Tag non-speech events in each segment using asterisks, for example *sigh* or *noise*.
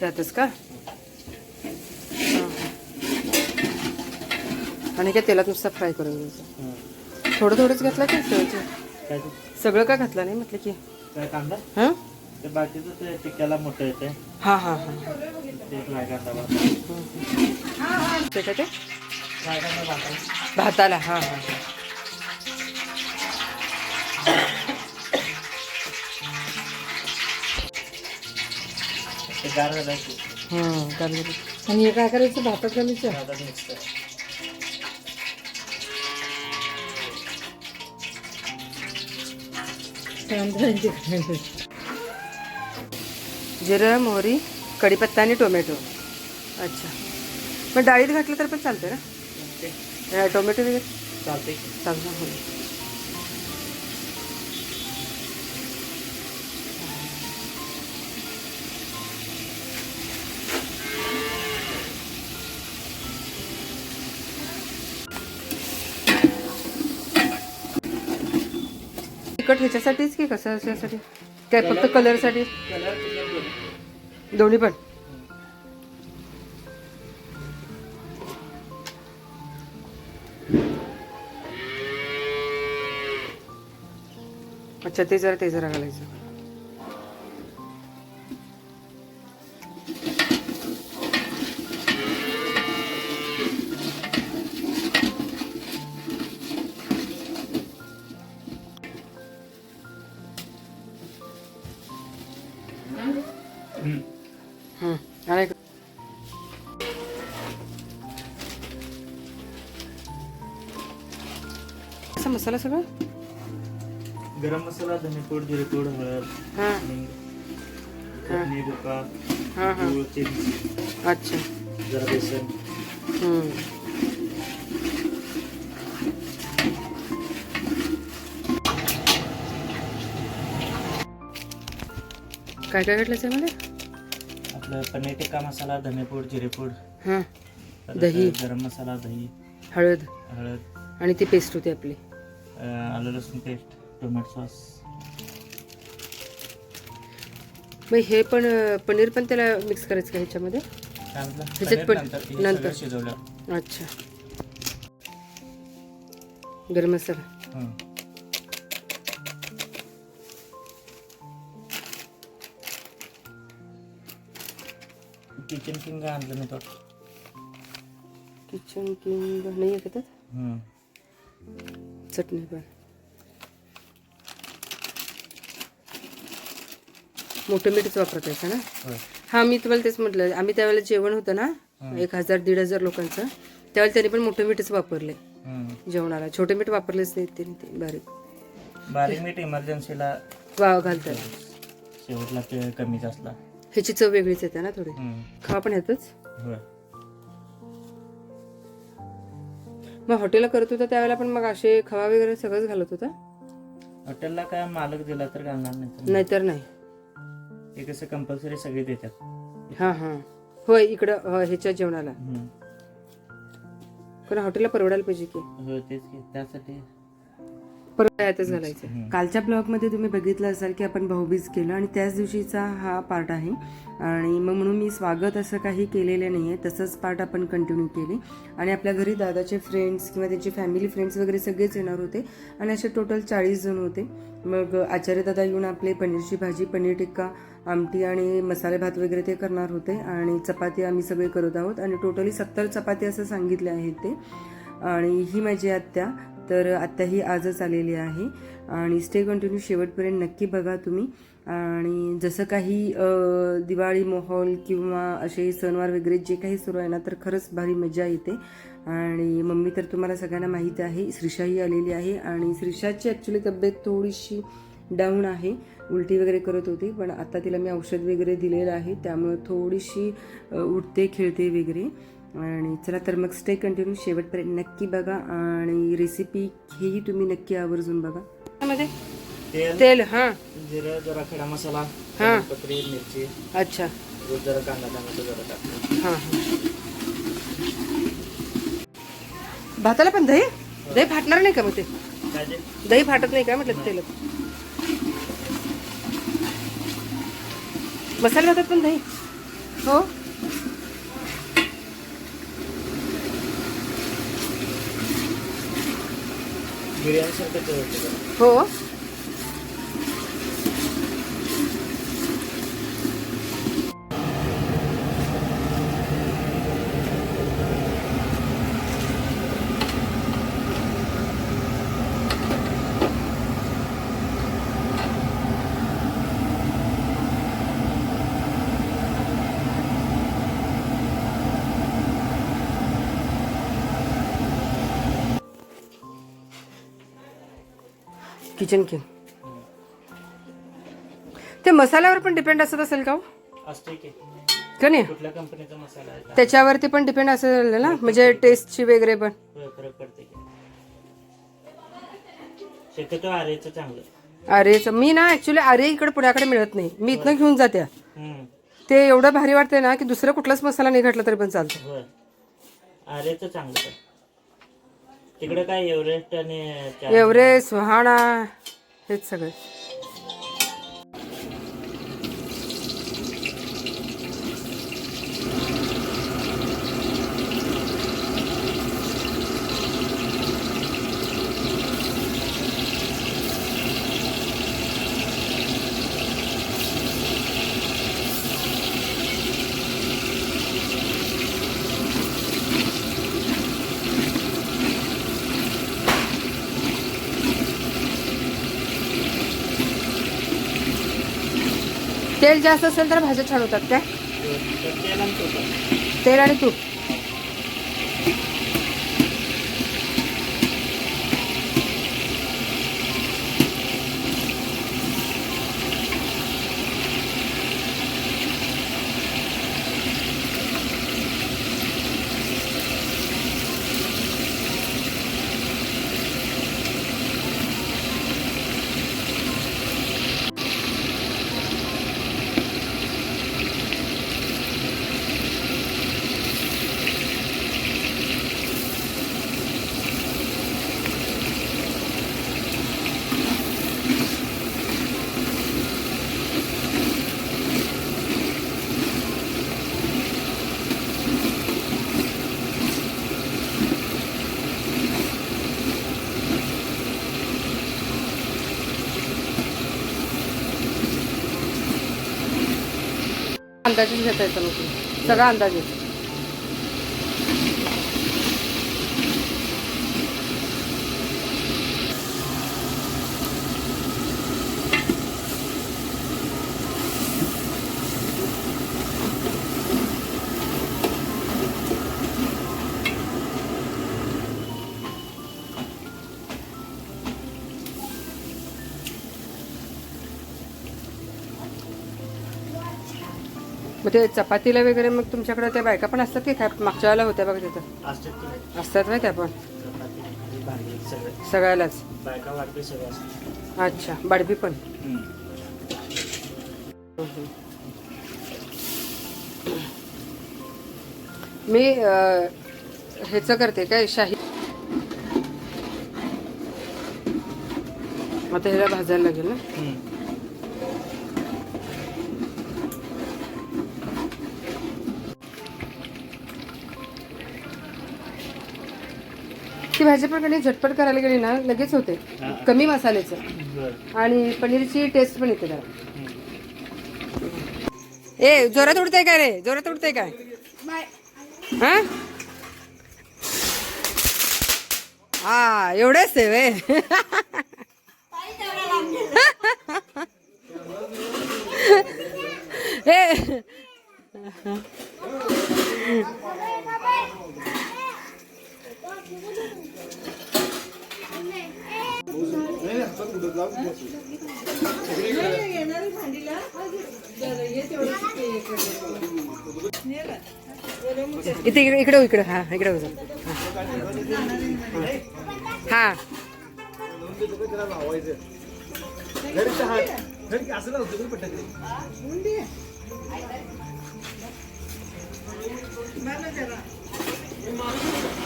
त्यातच का? हां. आणि काय तेलात नुसता फ्राय करून घ्यायचं. थोडं थोडंच घातलं की सगळं? सगळं का घातलं नाही म्हटलं की? हां? ते बाकीचं ते मोठं येते हां हां हां. ते भाताला ते भाताला. हां हां. ते गार झालं की. हां चालेल. आणि हे काय करायचं? भातात घालायचं? भातात मिक्स जिरं मोहरी कढीपत्ता आणि टोमॅटो. अच्छा. मग डाळीत घातलं तर पण चालतं ना? टोमॅटो वगैरे? चालते चालतं तिखट ह्याच्यासाठीच की कसं अशासाठी काय फक्त कलरसाठी? कलर दोन्ही पण? अच्छा ते जरा ते जरा घालायचं. मसाला सगळं? गरम मसाला धनेपूड जिरेपूड हळद हां. हिंग, चटणी बुका हां हां. गूळ चिंच. अच्छा. जरा बेसन. काय काय घातलं त्यामध्ये? आपलं पनीर टिक्का मसाला धनेपूड जिरेपूड हां. परत दही. गरम मसाला दही. हळद. हळद. आणि ती पेस्ट होती आपली. आलं लसूण पेस्ट टोमॅटो सॉस मग हे पण पनीर पण त्याला मिक्स करायचं का ह्याच्यामध्ये? ह्याच्यात पण- नंतर शिजवलं. अच्छा. गरम मसाला. किचन किंग आणलं मी तो. किचन किंग नाही आहे का त्यात. चटणी पण. मोठं मीठच वापरत आहे का ना? हा मी तुम्हाला तेच म्हटलं. आम्ही त्यावेळेला जेवण होतं ना एक हजार दीड हजार लोकांचं. त्यावेळेला त्यांनी पण मोठं मीठच वापरले. जेवणाला. छोटे मीठ वापरलेच नाहीत त्यांनी ते. बारीक. बारीक मीठ इमर्जन्सीला वा घालतात. शेवटला ते कमीच असला. ह्याची चव वेगळीच येते ना थोडी. खवा पण ह्यातच. मग हॉटेलला करत होता त्यावेळेला पण मग असे खवा वगैरे सगळंच घालत होता? हॉटेलला काय मालक दिला तर घालणार नाही तर नाहीतर नाही. हे कसं कंपल्सरी सगळे देतात. हां हां. होय इकडं अं, ह्याच्या जेवणाला. हं. कारण हॉटेलला परवडायला पाहिजे की? होय तेच की. त्यासाठी परत घालायचं? कालच्या ब्लॉगमध्ये तुम्ही बघितलं असाल की आपण भाऊबीज केलं आणि त्याच दिवशीचा हा पार्ट आहे. आणि मग म्हणून मी स्वागत असं काही केलेलं नाही आहे तसंच पार्ट आपण कंटिन्यू केले. आणि आपल्या घरी दादाचे फ्रेंड्स किंवा त्यांचे फॅमिली फ्रेंड्स वगैरे सगळेच येणार होते. आणि असे टोटल चाळीस जण होते. मग आचार्य दादा येऊन आपले पनीरची भाजी पनीर टिक्का आमटी आणि मसाले भात वगैरे ते करणार होते. आणि चपाती आम्ही सगळे करत आहोत. आणि टोटली सत्तर चपाती असं सांगितले आहेत ते. आणि ही माझी आत्या. तर आत्ताही आजच आलेली आहे. आणि स्टे कंटिन्यू शेवटपर्यंत नक्की बघा तुम्ही. आणि जसं काही दिवाळी माहोल किंवा असे सणवार वगैरे जे काही सुरू आहे ना तर खरंच भारी मजा येते. आणि मम्मी तर तुम्हाला सगळ्यांना माहीत आहे श्रीषाही आलेली आहे. आणि श्रीषाची ॲक्च्युली तब्येत थोडीशी डाऊन आहे. उलटी वगैरे करत होती पण आता तिला मी औषध वगैरे दिलेलं आहे. त्यामुळे थोडीशी उठते खेळते वगैरे. आणि चला तर मग स्टे कंटिन्यू शेवटपर्यंत नक्की बघा आणि रेसिपी हेही तुम्ही नक्की आवर्जून बघा. त्यामध्ये? तेल. तेल हां. जिरं जरा खडा मसाला हा. पत्री मिरची. अच्छा. जरा कांदा टोमॅटो जरा टाकलं हां हां. भाताला पण दही? दही फाटणार नाही का मग ते? दही फाटत नाही का म्हटलं तेलात? मसाले भातात पण दही? हो. बिर्याणी सारखं हो. किचन किंग ते मसाल्यावर पण डिपेंड असत असेल का हो? असते की. का नाही? कुठल्या कंपनीचा मसाला आहे? त्याच्यावरती पण डिपेंड असेल ना? म्हणजे टेस्टची वगैरे पण. होय, फरक पडते की. शक्यतो आरेचं चांगलं. अरे मी ना ऍक्च्युली अरे इकडे पुण्याकडे मिळत नाही. मी इथनं घेऊन जाते. हम्म, ते एवढं भारी वाटते ना की दुसरा कुठलाच मसाला नाही घातला तरी पण चालतं. होय. आरेचं चांगलं. तिकडे काय एव्हरेस्ट आणि एव्हरेस्ट सुहाणा हेच सगळे. तेल जास्त असेल तर भाज्या छान होतात काय? तेल आणि तूप. अंदाजेच घेता येतं सगळा अंदाज सगळा मग ते चपातीला वगैरे मग तुमच्याकडे त्या बायका पण असतात की काय? मागच्या वेळेला होत्या बघा तिथं. असतात माहिती त्या पण. सगळ्यालाच. अच्छा बाडबी पण. मी ह्याचं करते काय शाही. आता ह्याला भाजायला लागेल ना? ती भाजी पण कधी झटपट करायला गेली ना लगेच होते. कमी मसाल्याचं. आणि पनीरची टेस्ट पण येते जरा. ए जोरात उडतंय काय रे? जोरात उडतंय काय हा? हा एवढंच आहे वे *laughs* ए. इथे इकडे इकडे हो, इकडे. हा इकडे हो बघा. हा. हा.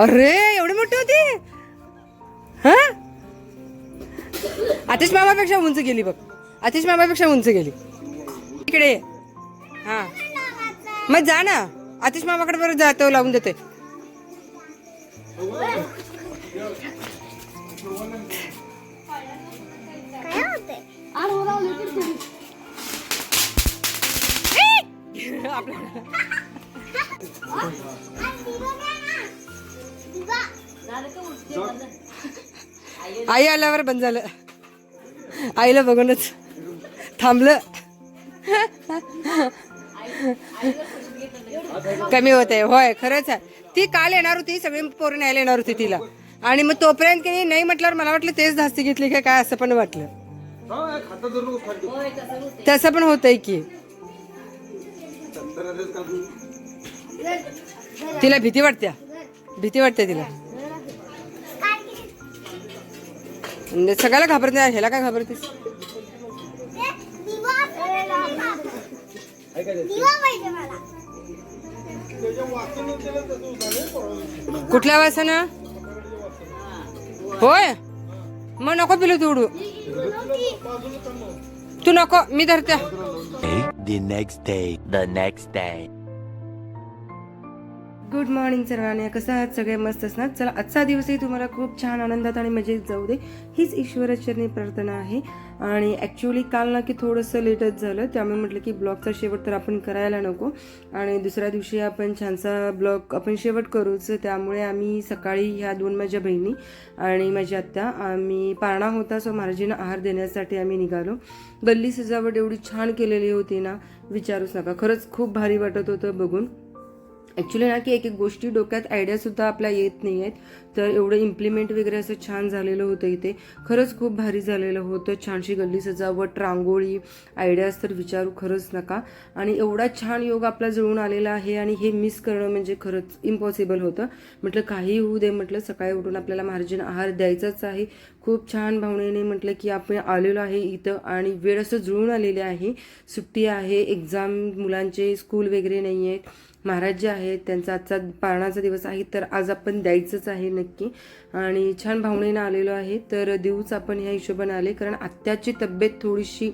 अरे एवढी मोठी होती? हा? आतिश मामापेक्षा उंच गेली बघ. आतिश मामापेक्षा उंच गेली. इकडे. हा. मग जा ना. आतिश मामाकडे बरं जातो लावून देते *laughs* आई आल्यावर बंद झालं. आईला बघूनच थांबलं. कमी होते होय खरंच आहे. ती काल येणार होती सगळी पोरं न्यायला येणार होती तिला. आणि मग तोपर्यंत की नाही नाही म्हटल्यावर मला वाटलं तेच धास्ती घेतली की काय असं पण वाटलं. तसं पण होतंय की. तिला भीती वाटते भीती वाटते तिला. म्हणजे सगळ्याला घाबरत ह्याला काय घाबरतेस? कुठल्या वासन? होय. मग नको पिलू तू उडू. तू नको मी धरते. The next day. The next day. Good morning सर्वांना. कसं आहात? सगळे मस्त असणार? चला आजचा दिवसही तुम्हाला खूप छान आनंदात आणि मजेत जाऊ दे. हीच ईश्वराचरणी प्रार्थना आहे. आणि ॲक्च्युली काल ना की थोडंसं लेटच झालं. त्यामुळे म्हटलं की ब्लॉगचा शेवट तर आपण करायला नको. आणि दुसऱ्या दिवशी आपण छानसा ब्लॉग आपण शेवट करूच. त्यामुळे आम्ही सकाळी ह्या दोन माझ्या बहिणी आणि माझी आत्या आम्ही पारणा होता. सो महाराजींना आहार देण्यासाठी आम्ही निघालो. गल्ली सजावट एवढी छान केलेली होती ना विचारूच नका. खरंच खूप भारी वाटत होतं बघून. ॲक्च्युली ना की एक एक गोष्टी डोक्यात आयडियासुद्धा आपल्या येत नाही आहेत तर एवढं इम्प्लिमेंट वगैरे असं छान झालेलं होतं इथे. खरंच खूप भारी झालेलं होतं. छानशी गल्ली सजावट रांगोळी आयडियाज तर विचारू खरंच नका. आणि एवढा छान योग आपला जुळून आलेला आहे आणि हे मिस करणं म्हणजे खरंच इम्पॉसिबल होतं. म्हटलं काही होऊ दे म्हटलं सकाळी उठून आपल्याला महाराजांना आहार द्यायचाच आहे. खूप छान भावनेने म्हटलं की आपण आलेलो आहे इथं आणि वेळ असं जुळून आलेली आहे. सुट्टी आहे एक्झाम मुलांचे स्कूल वगैरे नाही आहेत महाराज जे आहेत त्यांचा आजचा पारणाचा दिवस आहे तर आज आपण द्यायचंच आहे. नक्की. आणि छान भावनेनं आलेलो आहे. तर देऊच आपण ह्या हिशोबाने आले कारण आत्याची तब्येत थोडीशी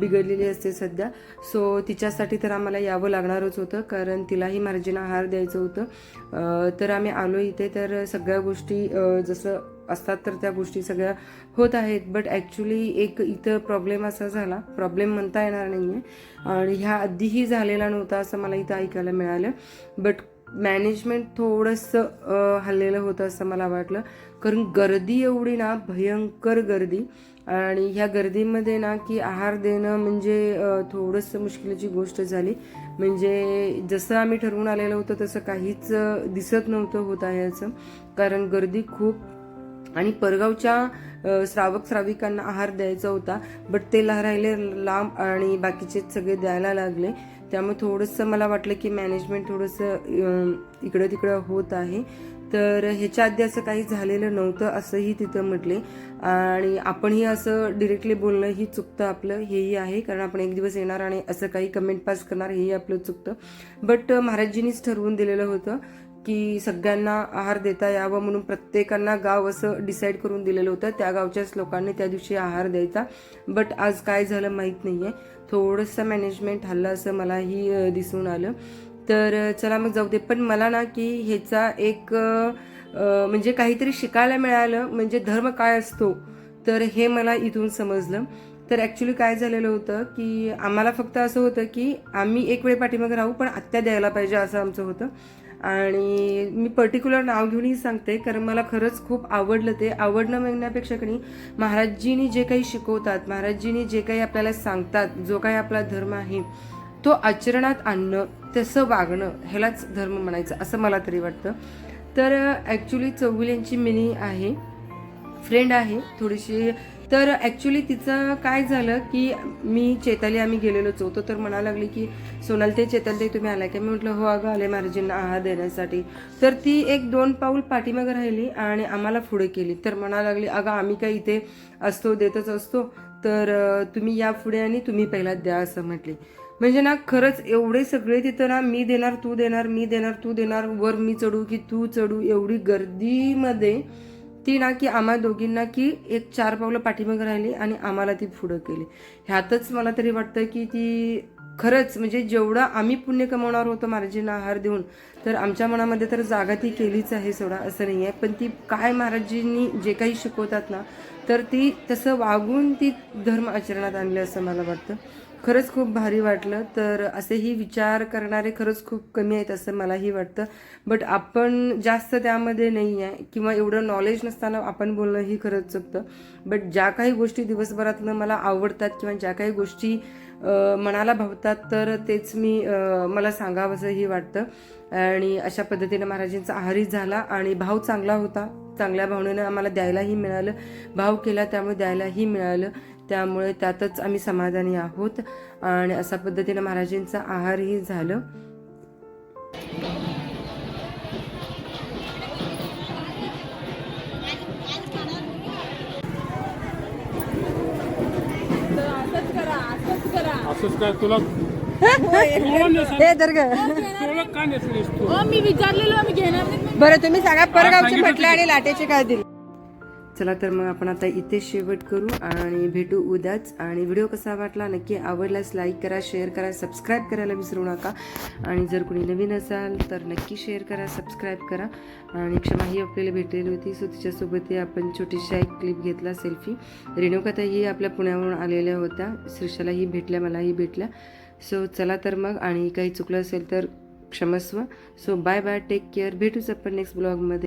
बिघडलेली असते सध्या. सो तिच्यासाठी तर आम्हाला यावं लागणारच होतं कारण तिलाही मार्जिन आहार द्यायचं होतं. तर आम्ही आलो इथे. तर सगळ्या गोष्टी जसं असतात तर त्या गोष्टी सगळ्या होत आहेत. बट ॲक्च्युली एक इथं प्रॉब्लेम असा झाला. प्रॉब्लेम म्हणता येणार नाही आहे आणि ह्या आधीही झालेला नव्हता असं मला इथं ऐकायला मिळालं. बट मॅनेजमेंट थोडंसं हल्लेलं होतं असं मला वाटलं. कारण गर्दी एवढी ना भयंकर गर्दी. आणि ह्या गर्दीमध्ये ना की आहार देणं म्हणजे थोडंसं मुश्किलीची गोष्ट झाली. म्हणजे जसं आम्ही ठरवून आलेलं होतं तसं काहीच दिसत नव्हतं होत आहे याचं कारण गर्दी खूप आणि परगावच्या श्रावक श्राविकांना आहार द्यायचा होता. बट ते ला- राहिले लांब आणि बाकीचे सगळे द्यायला लागले. त्यामुळे थोडंसं मला वाटलं की मॅनेजमेंट थोडंसं इकडं तिकडं होत आहे. तर ह्याच्या आधी असं काही झालेलं नव्हतं असंही तिथं म्हटले. आणि आपणही असं डिरेक्टली बोलणं ही चुकतं आपलं हेही आहे. कारण आपण एक दिवस येणार आणि असं काही कमेंट पास करणार हेही आपलं चुकतं. बट महाराजजींनीच ठरवून दिलेलं होतं की सगळ्यांना आहार देता यावं म्हणून प्रत्येकांना गाव असं डिसाईड करून दिलेलं होतं. त्या गावच्याच लोकांनी त्या दिवशी आहार द्यायचा. बट आज काय झालं माहीत नाही आहे थोडंसं मॅनेजमेंट हल्लं असं मलाही दिसून आलं. तर चला मग जाऊ दे. पण मला ना की ह्याचा एक म्हणजे काहीतरी शिकायला मिळालं. म्हणजे धर्म काय असतो? तर हे मला इथून समजलं. तर ॲक्च्युली काय झालेलं होतं की आम्हाला फक्त असं होतं की आम्ही एक वेळ पाठीमागे राहू पण आत्या द्यायला पाहिजे असं आमचं होतं. आणि मी पर्टिक्युलर नाव घेऊनही सांगते कारण मला खरंच खूप आवडलं ते. आवडणं म्हणण्यापेक्षा कणी महाराजजींनी जे काही शिकवतात महाराजजींनी जे काही आपल्याला सांगतात जो काही आपला धर्म आहे तो आचरणात आणणं तसं वागणं ह्यालाच धर्म म्हणायचं असं मला तरी वाटतं. तर ॲक्च्युली चौगुल्यांची मिनी आहे फ्रेंड आहे थोडीशी तर ॲक्च्युली तिचं काय झालं की मी चेताली आम्ही गेलेलोच होतो तर म्हणा लागली की सोनाल ते चेताली ते तुम्ही आलाय का? मी म्हटलं हो अगं आले महाराजींना आहार देण्यासाठी. तर ती एक दोन पाऊल पाठीमागं राहिली आणि आम्हाला पुढे केली. तर म्हणा लागली अगं आम्ही काय इथे असतो देतच असतो तर तुम्ही या पुढे आणि तुम्ही पहिला द्या असं म्हटली. म्हणजे ना खरंच एवढे सगळे तिथं ना मी देणार तू देणार मी देणार तू देणार वर मी चढू की तू चढू एवढी गर्दीमध्ये ती ना की आम्हा दोघींना की एक चार पावलं पाठीमागे राहिली आणि आम्हाला ती पुढं केली. ह्यातच मला तरी वाटतं की ती खरंच म्हणजे जेवढं आम्ही पुण्य कमवणार होतो महाराजींना आहार देऊन तर आमच्या मनामध्ये तर जागा ती केलीच आहे सोडा असं नाही आहे पण ती काय महाराजींनी जे काही शिकवतात ना तर ती तसं वागून ती धर्म आचरणात आणले असं मला वाटतं. खरंच खूप भारी वाटलं. तर असेही विचार करणारे खरंच खूप कमी आहेत असं मलाही वाटतं. बट आपण जास्त त्यामध्ये नाही आहे किंवा एवढं नॉलेज नसताना आपण बोलणं ही खरंच चुकतं. बट ज्या काही गोष्टी दिवसभरातनं मला आवडतात किंवा ज्या काही गोष्टी मनाला भावतात तर तेच मी मला सांगावंसंही वाटतं. आणि अशा पद्धतीने महाराजांचा आहारी झाला आणि भाव चांगला होता. चांगल्या भावनेनं आम्हाला द्यायलाही मिळालं. भाव केला त्यामुळे द्यायलाही मिळालं. त्यामुळे त्यातच आम्ही समाधानी आहोत. आणि अशा पद्धतीने महाराजांचा आहारही झालं. तुला. हे मी विचारलेलो बरं तुम्ही सांगा परगावचे म्हटलं आणि लाटेचे काय दिले? चला तर मग आपण आता इथे शेवट करू आणि भेटू उद्याच. आणि व्हिडिओ कसा वाटला नक्की आवडल्यास लाईक करा शेअर करा सबस्क्राईब करायला विसरू नका. आणि जर कोणी नवीन असाल तर नक्की शेअर करा सबस्क्राईब करा. आणि क्षमाही आपल्याला भेटलेली होती सो तिच्यासोबतही आपण छोटीशी एक क्लिप घेतला सेल्फी रेणुकाताही आपल्या पुण्यावरून आलेल्या होत्या. श्रीषालाही भेटल्या मलाही भेटल्या. सो चला तर मग आणि काही चुकलं असेल तर क्षमस्व so bye bye take care भेटूच आपण नेक्स्ट ब्लॉगमध्ये